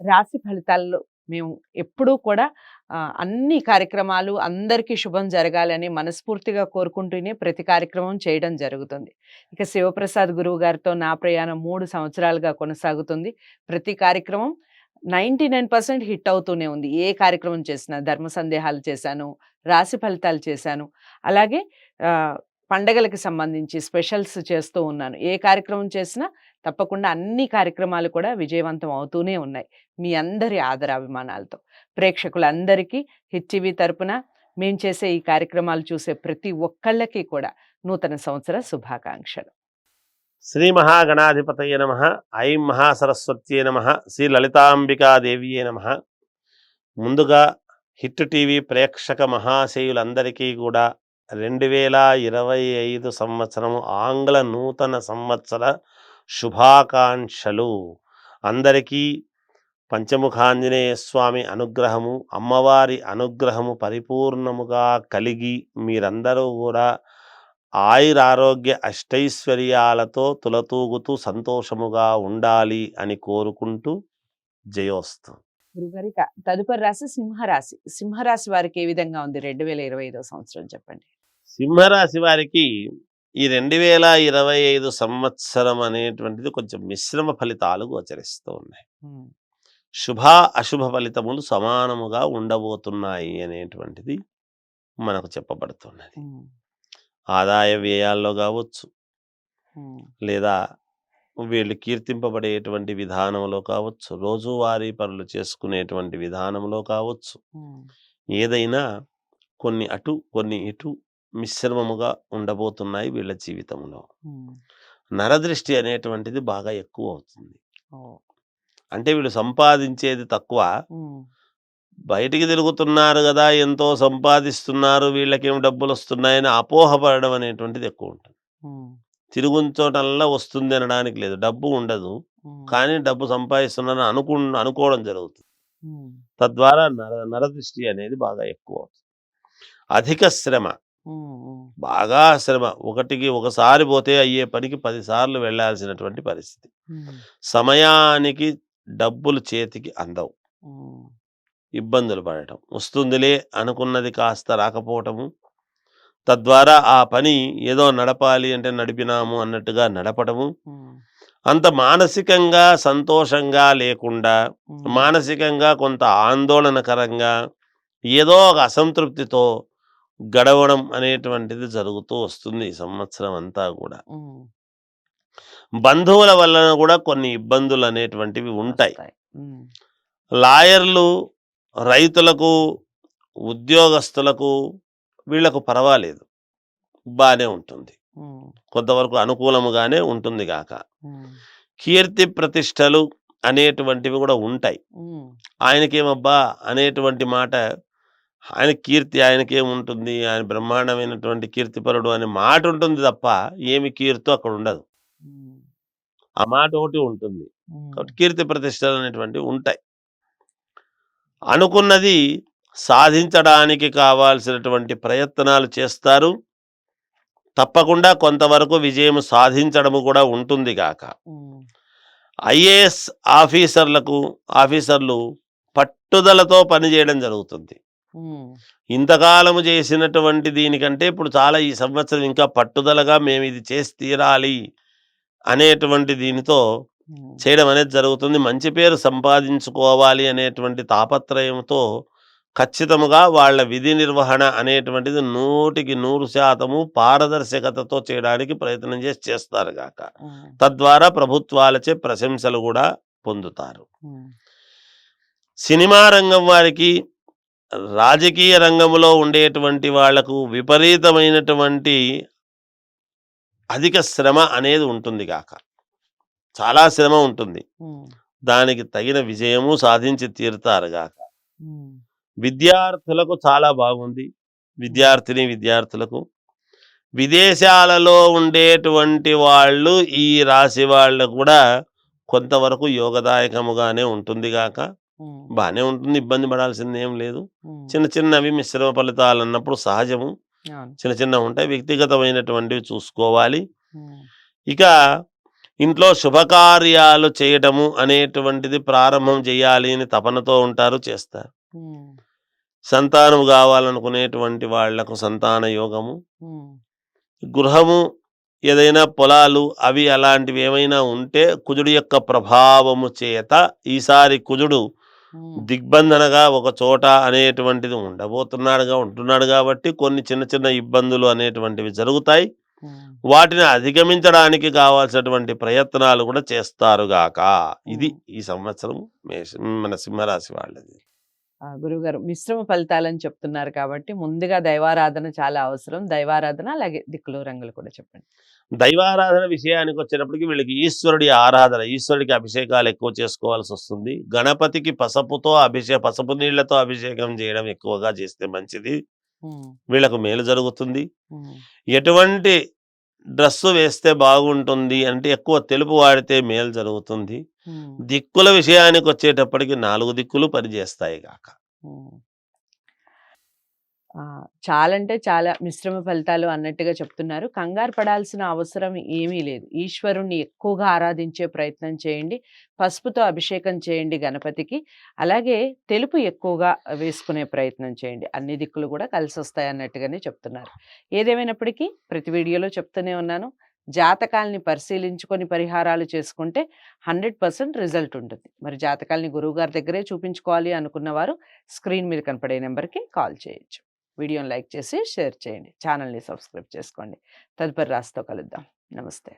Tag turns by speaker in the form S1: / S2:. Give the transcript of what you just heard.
S1: రాశి ఫలితాల్లో మేము ఎప్పుడూ కూడా అన్ని కార్యక్రమాలు అందరికీ శుభం జరగాలని మనస్ఫూర్తిగా కోరుకుంటూనే ప్రతి కార్యక్రమం చేయడం జరుగుతుంది. ఇక శివప్రసాద్ గురువు గారితో నా ప్రయాణం మూడు సంవత్సరాలుగా కొనసాగుతుంది. ప్రతి కార్యక్రమం నైంటీ నైన్ పర్సెంట్ హిట్ అవుతూనే ఉంది. ఏ కార్యక్రమం చేసినా ధర్మ సందేహాలు చేశాను రాశి ఫలితాలు చేశాను. అలాగే పండగలకు సంబంధించి స్పెషల్స్ చేస్తూ ఉన్నాను. ఏ కార్యక్రమం చేసినా తప్పకుండా అన్ని కార్యక్రమాలు కూడా విజయవంతం అవుతూనే ఉన్నాయి. మీ అందరి ఆదరాభిమానాలతో. ప్రేక్షకులందరికీ హిట్ టీవీ తరపున మేము చేసే ఈ కార్యక్రమాలు చూసే ప్రతి ఒక్కళ్ళకి కూడా నూతన సంవత్సర శుభాకాంక్షలు.
S2: శ్రీ మహాగణాధిపతయ నమ. ఐం మహాసరస్వత్యే నమ. శ్రీ లలితాంబికాదేవియే నమ. ముందుగా హిట్ టీవీ ప్రేక్షక మహాశయులందరికీ కూడా రెండు వేల ఇరవై ఐదు సంవత్సరము ఆంగ్ల నూతన సంవత్సర శుభాకాంక్షలు. అందరికీ పంచముఖాంజనేయ స్వామి అనుగ్రహము అమ్మవారి అనుగ్రహము పరిపూర్ణముగా కలిగి మీరందరూ కూడా ఆయురారోగ్య అష్టైశ్వర్యాలతో తులతూగుతూ సంతోషముగా ఉండాలి అని కోరుకుంటూ జయోస్తు.
S1: గురుగారి తదుపరి రాశి సింహరాశి. సింహరాశి వారికి ఏ విధంగా ఉంది? రెండు వేల ఇరవై ఐదో సంవత్సరం చెప్పండి.
S2: సింహరాశి వారికి ఈ రెండు వేల ఇరవై ఐదు సంవత్సరం అనేటువంటిది కొంచెం మిశ్రమ ఫలితాలు గోచరిస్తూ ఉన్నాయి. శుభ అశుభ ఫలితములు సమానముగా ఉండబోతున్నాయి అనేటువంటిది మనకు చెప్పబడుతున్నది. ఆదాయ వ్యయాల్లో కావచ్చు లేదా వీళ్ళు కీర్తింపబడేటువంటి విధానంలో కావచ్చు రోజువారీ పనులు చేసుకునేటువంటి విధానంలో కావచ్చు ఏదైనా కొన్ని అటు కొన్ని ఇటు మిశ్రమముగా ఉండబోతున్నాయి వీళ్ళ జీవితంలో నరదృష్టి అనేటువంటిది బాగా ఎక్కువ అవుతుంది అంటే వీళ్ళు సంపాదించేది తక్కువ. బయటికి తిరుగుతున్నారు కదా ఎంతో సంపాదిస్తున్నారు వీళ్ళకేం డబ్బులు వస్తున్నాయని అపోహపడడం అనేటువంటిది ఎక్కువ ఉంటుంది తిరుగుంచోటల్లా వస్తుంది అనడానికి లేదు. డబ్బు ఉండదు. కానీ డబ్బు సంపాదిస్తున్నారని అనుకు అనుకోవడం జరుగుతుంది. తద్వారా నర నరదృష్టి అనేది బాగా ఎక్కువ అవుతుంది అధిక శ్రమ. బాగా శ్రమ. ఒకటికి ఒకసారి పోతే అయ్యే పనికి పదిసార్లు వెళ్ళాల్సినటువంటి పరిస్థితి. సమయానికి డబ్బులు చేతికి అందవు. ఇబ్బందులు పడటం. వస్తుందిలే అనుకున్నది కాస్త రాకపోవటము. తద్వారా ఆ పని ఏదో నడపాలి అంటే నడిపినాము అన్నట్టుగా నడపటము. అంత మానసికంగా సంతోషంగా లేకుండా మానసికంగా కొంత ఆందోళనకరంగా ఏదో ఒక అసంతృప్తితో గడవడం అనేటువంటిది జరుగుతూ వస్తుంది ఈ సంవత్సరం అంతా కూడా. బంధువుల వలన కూడా కొన్ని ఇబ్బందులు అనేటువంటివి ఉంటాయి. లాయర్లు రైతులకు ఉద్యోగస్తులకు వీళ్ళకు పర్వాలేదు. బాగానే ఉంటుంది. కొంతవరకు అనుకూలముగానే ఉంటుంది గాక. కీర్తి ప్రతిష్టలు అనేటువంటివి కూడా ఉంటాయి. ఆయనకేమబ్బా అనేటువంటి మాట ఆయన కీర్తి ఆయనకేముంటుంది? ఆయన బ్రహ్మాండమైనటువంటి కీర్తిపరుడు అనే మాట ఉంటుంది తప్ప ఏమి కీర్తి అక్కడ ఉండదు. ఆ మాట ఒకటి ఉంటుంది. కాబట్టి కీర్తి ప్రతిష్టలు అనేటువంటివి ఉంటాయి. అనుకున్నది సాధించడానికి కావాల్సినటువంటి ప్రయత్నాలు చేస్తారు. తప్పకుండా కొంతవరకు విజయం సాధించడము కూడా ఉంటుంది గాక.
S1: ఉమ్,
S2: ఐఏఎస్ ఆఫీసర్లకు ఆఫీసర్లు పట్టుదలతో పనిచేయడం జరుగుతుంది. ఇంతకాలము చేసినటువంటి దీనికంటే ఇప్పుడు చాలా ఈ సంవత్సరం ఇంకా పట్టుదలగా మేము ఇది చేసి తీరాలి అనేటువంటి దీనితో చేయడం అనేది జరుగుతుంది. మంచి పేరు సంపాదించుకోవాలి అనేటువంటి తాపత్రయంతో ఖచ్చితముగా వాళ్ళ విధి నిర్వహణ అనేటువంటిది నూటికి నూరు శాతము పారదర్శకతతో చేయడానికి ప్రయత్నం చేసి చేస్తారు గాక. తద్వారా ప్రభుత్వాలచే ప్రశంసలు కూడా పొందుతారు. సినిమా రంగం వారికి రాజకీయ రంగంలో ఉండేటువంటి వాళ్ళకు విపరీతమైనటువంటి అధిక శ్రమ అనేది ఉంటుంది గాక. చాలా శ్రమ ఉంటుంది. దానికి తగిన విజయము సాధించి తీరుతారు గాక.
S1: ఉమ్,
S2: విద్యార్థులకు చాలా బాగుంది. విద్యార్థిని విద్యార్థులకు. విదేశాలలో ఉండేటువంటి వాళ్ళు ఈ రాశి వాళ్ళు కూడా కొంతవరకు యోగదాయకముగానే ఉంటుంది గాక.
S1: ఉమ్,
S2: బాగానే ఉంటుంది. ఇబ్బంది పడాల్సింది ఏం లేదు. చిన్న చిన్నవి మిశ్రమ ఫలితాలు అన్నప్పుడు సహజము. చిన్న చిన్న ఉంటాయి. వ్యక్తిగతమైనటువంటివి చూసుకోవాలి. ఇక ఇంట్లో శుభకార్యాలు చేయటము అనేటువంటిది ప్రారంభం చేయాలి అని తపనతో ఉంటారు చేస్తారు. సంతానం కావాలనుకునేటువంటి వాళ్ళకు సంతాన యోగము. గృహము ఏదైనా పొలాలు అవి అలాంటివి ఏమైనా ఉంటే కుజుడు యొక్క ప్రభావము చేత ఈసారి కుజుడు దిగ్బంధనగా ఒక చోట అనేటువంటిది ఉండబోతున్నాడుగా ఉంటున్నాడు కాబట్టి కొన్ని చిన్న చిన్న ఇబ్బందులు అనేటువంటివి జరుగుతాయి. వాటిని అధిగమించడానికి కావాల్సినటువంటి ప్రయత్నాలు కూడా చేస్తారుగాక ఇది ఈ సంవత్సరం మన సింహరాశి వాళ్ళది.
S1: గురువుగారు మిశ్రమ ఫలితాలని చెప్తున్నారు కాబట్టి ముందుగా దైవారాధన చాలా అవసరం. దైవారాధన అలాగే దిక్కులు రంగులు కూడా చెప్పండి.
S2: దైవారాధన విషయానికి వచ్చేటప్పటికి వీళ్ళకి ఈశ్వరుడి ఆరాధన ఈశ్వరుడికి అభిషేకాలు ఎక్కువ చేసుకోవాల్సి వస్తుంది. గణపతికి పసుపుతో అభిషేక పసుపు నీళ్ళతో అభిషేకం చేయడం ఎక్కువగా చేస్తే మంచిది. వీళ్ళకు మేలు జరుగుతుంది. ఎటువంటి డ్రెస్సు వేస్తే బాగుంటుంది అంటే ఎక్కువ తెలుపు వాడితే మేలు జరుగుతుంది. దిక్కుల విషయానికి వచ్చేటప్పటికి నాలుగు దిక్కులు పనిచేస్తాయి కాక
S1: చాలంటే చాలా మిశ్రమ ఫలితాలు అన్నట్టుగా చెప్తున్నారు. కంగారు పడాల్సిన అవసరం ఏమీ లేదు. ఈశ్వరుణ్ణి ఎక్కువగా ఆరాధించే ప్రయత్నం చేయండి. పసుపుతో అభిషేకం చేయండి గణపతికి. అలాగే తెలుపు ఎక్కువగా వేసుకునే ప్రయత్నం చేయండి. అన్ని దిక్కులు కూడా కలిసి వస్తాయి అన్నట్టుగానే చెప్తున్నారు. ఏదేమైనప్పటికీ ప్రతి వీడియోలో చెప్తూనే ఉన్నాను. జాతకాల్ని పరిశీలించుకొని పరిహారాలు చేసుకుంటే హండ్రెడ్ పర్సెంట్ రిజల్ట్ ఉంటుంది. మరి జాతకాల్ని గురువుగారి దగ్గరే చూపించుకోవాలి అనుకున్న వారు స్క్రీన్ మీద కనపడే నెంబర్కి కాల్ చేయొచ్చు. వీడియోని లైక్ చేసి షేర్ చేయండి. ఛానల్ని సబ్స్క్రైబ్ చేసుకోండి. తదుపరి రాసితో కలుద్దాం. నమస్తే.